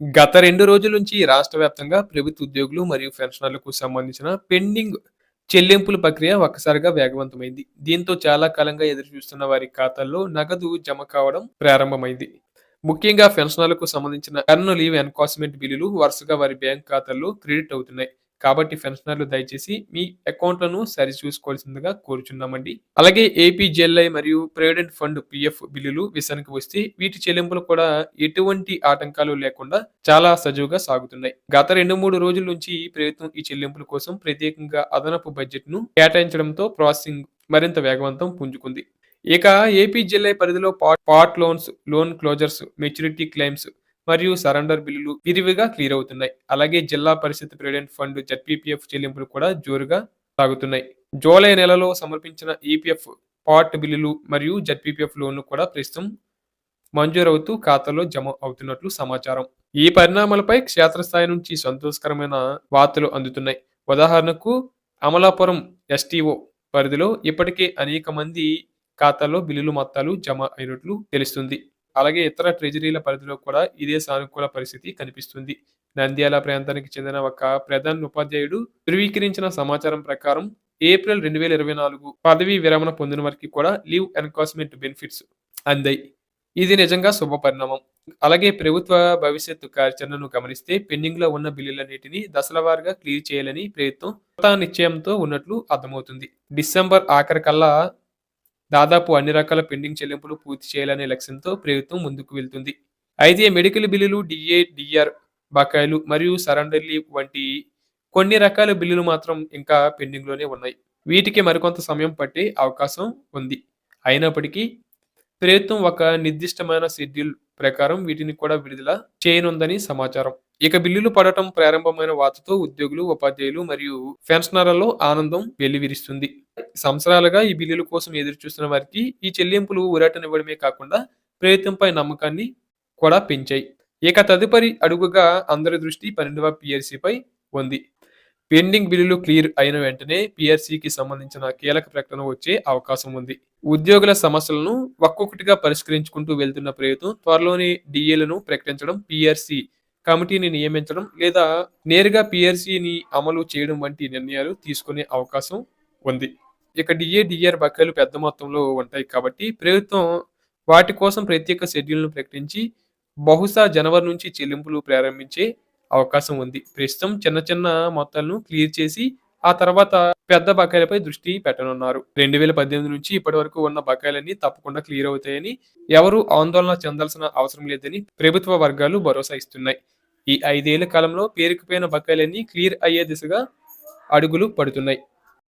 గత రెండు రోజుల నుంచి రాష్ట్ర వ్యాప్తంగా ప్రభుత్వ ఉద్యోగులు మరియు పెన్షనర్లకు సంబంధించిన పెండింగ్ చెల్లింపుల ప్రక్రియ ఒక్కసారిగా వేగవంతమైంది. దీంతో చాలా కాలంగా ఎదురు చూస్తున్న వారి ఖాతాల్లో నగదు జమ కావడం ప్రారంభమైంది. ముఖ్యంగా పెన్షనర్లకు సంబంధించిన ఎర్న్ లీవ్ ఎన్కాస్మెంట్ బిల్లులు వరుసగా వారి బ్యాంక్ ఖాతాల్లో క్రెడిట్ అవుతున్నాయి. కాబట్టి పెన్షనర్లు దయచేసి మీ అకౌంట్లను సరి చూసుకోవాల్సిందిగా కోరుచున్నామండి. అలాగే ఏపీ జెల్ఐ మరియు ప్రైవేట్ ఫండ్ పిఎఫ్ బిల్లులు విషయానికి వస్తే వీటి చెల్లింపులు కూడా ఎటువంటి ఆటంకాలు లేకుండా చాలా సజావుగా సాగుతున్నాయి. గత రెండు మూడు రోజుల నుంచి ప్రభుత్వం ఈ చెల్లింపుల కోసం ప్రత్యేకంగా అదనపు బడ్జెట్ను కేటాయించడంతో ప్రాసెసింగ్ మరింత వేగవంతం పుంజుకుంది. ఇక ఏపీ జిల్లా పరిధిలో pot loans loan closures maturity claims మరియు సరెండర్ బిల్లులు విరివిగా క్లియర్ అవుతున్నాయి. అలాగే జిల్లా పరిషత్ ప్రెవిడెంట్ ఫండ్ జడ్పీపీఎఫ్ చెల్లింపులు కూడా జోరుగా సాగుతున్నాయి. జూలై నెలలో సమర్పించిన ఈపీఎఫ్ పాట్ బిల్లులు మరియు జడ్పీపీఎఫ్ లోన్లు కూడా ప్రస్తుతం మంజూరవుతూ ఖాతాలో జమ అవుతున్నట్లు సమాచారం. ఈ పరిణామాలపై క్షేత్రస్థాయి నుంచి సంతోషకరమైన వార్తలు అందుతున్నాయి. ఉదాహరణకు అమలాపురం ఎస్టీఓ పరిధిలో ఇప్పటికే అనేక మంది ఖాతాల్లో బిల్లులు మొత్తాలు జమ అయినట్లు తెలుస్తుంది. అలాగే ఇతర ట్రెజరీల పరిధిలో కూడా ఇదే సానుకూల పరిస్థితి కనిపిస్తుంది. నంద్యాల ప్రాంతానికి చెందిన ఒక ప్రధాన ఉపాధ్యాయుడు ధృవీకరించిన సమాచారం ప్రకారం ఏప్రిల్ రెండు వేల ఇరవై నాలుగు పదవీ విరమణ పొందిన వారికి కూడా లీవ్ ఎన్కాస్మెంట్ బెనిఫిట్స్ అందాయి. ఇది నిజంగా శుభ పరిణామం. అలాగే ప్రభుత్వ భవిష్యత్తు కార్యాచరణను గమనిస్తే పెండింగ్లో ఉన్న బిల్లులన్నిటిని దశలవారుగా క్లియర్ చేయాలని ప్రయత్నం కొత్త నిశ్చయంతో ఉన్నట్లు అర్థమవుతుంది. డిసెంబర్ ఆఖరి కల్లా దాదాపు అన్ని రకాల పెండింగ్ చెల్లింపులు పూర్తి చేయాలనే లక్ష్యంతో ప్రభుత్వం ముందుకు వెళ్తుంది. అయితే మెడికల్ బిల్లులు డిఏ డిఆర్ బకాయిలు మరియు సరెండర్ లీవ్ వంటి కొన్ని రకాల బిల్లులు మాత్రం ఇంకా పెండింగ్లోనే ఉన్నాయి. వీటికి మరికొంత సమయం పట్టే అవకాశం ఉంది. అయినప్పటికీ ప్రభుత్వం ఒక నిర్దిష్టమైన షెడ్యూల్ ప్రకారం వీటిని కూడా విడుదల చేయనుందని సమాచారం. ఇక బిల్లులు పడటం ప్రారంభమైన వార్తతో ఉద్యోగులు ఉపాధ్యాయులు మరియు పెన్షనర్లలో ఆనందం వెల్లివిరుస్తుంది. సంవత్సరాలుగా ఈ బిల్లుల కోసం ఎదురు చూస్తున్న వారికి ఈ చెల్లింపులు ఊరటనివ్వడమే కాకుండా ప్రయత్నంపై నమ్మకాన్ని కూడా పెంచాయి. ఇక తదుపరి అడుగుగా అందరి దృష్టి పన్నెండవ పిఆర్సీపై ఉంది. పెండింగ్ బిల్లులు క్లియర్ అయిన వెంటనే పిఆర్సీకి సంబంధించిన కీలక ప్రకటన వచ్చే అవకాశం ఉంది. ఉద్యోగుల సమస్యలను ఒక్కొక్కటిగా పరిష్కరించుకుంటూ వెళ్తున్న ప్రభుత్వం త్వరలోనే డిఏలను ప్రకటించడం పిఆర్సీ కమిటీని నియమించడం లేదా నేరుగా పిఆర్సీని అమలు చేయడం వంటి నిర్ణయాలు తీసుకునే అవకాశం ఉంది. ఇక డిఏ డిఆర్ బకాయిలు పెద్ద మొత్తంలో ఉంటాయి కాబట్టి ప్రభుత్వం వాటి కోసం ప్రత్యేక షెడ్యూల్ను ప్రకటించి బహుశా జనవరి నుంచి చెల్లింపులు ప్రారంభించే అవకాశం ఉంది. ప్రస్తుతం చిన్న చిన్న మొత్తాలను క్లియర్ చేసి ఆ తర్వాత పెద్ద బకాయిలపై దృష్టి పెట్టనున్నారు. రెండు వేల పద్దెనిమిది నుంచి ఇప్పటి వరకు ఉన్న బకాయిలన్నీ తప్పకుండా క్లియర్ అవుతాయని ఎవరు ఆందోళన చెందాల్సిన అవసరం లేదని ప్రభుత్వ వర్గాలు భరోసా ఇస్తున్నాయి. ఈ ఐదేళ్ళ కాలంలో పేరుకుపోయిన బకాయిలన్నీ క్లియర్ అయ్యే దిశగా అడుగులు పడుతున్నాయి.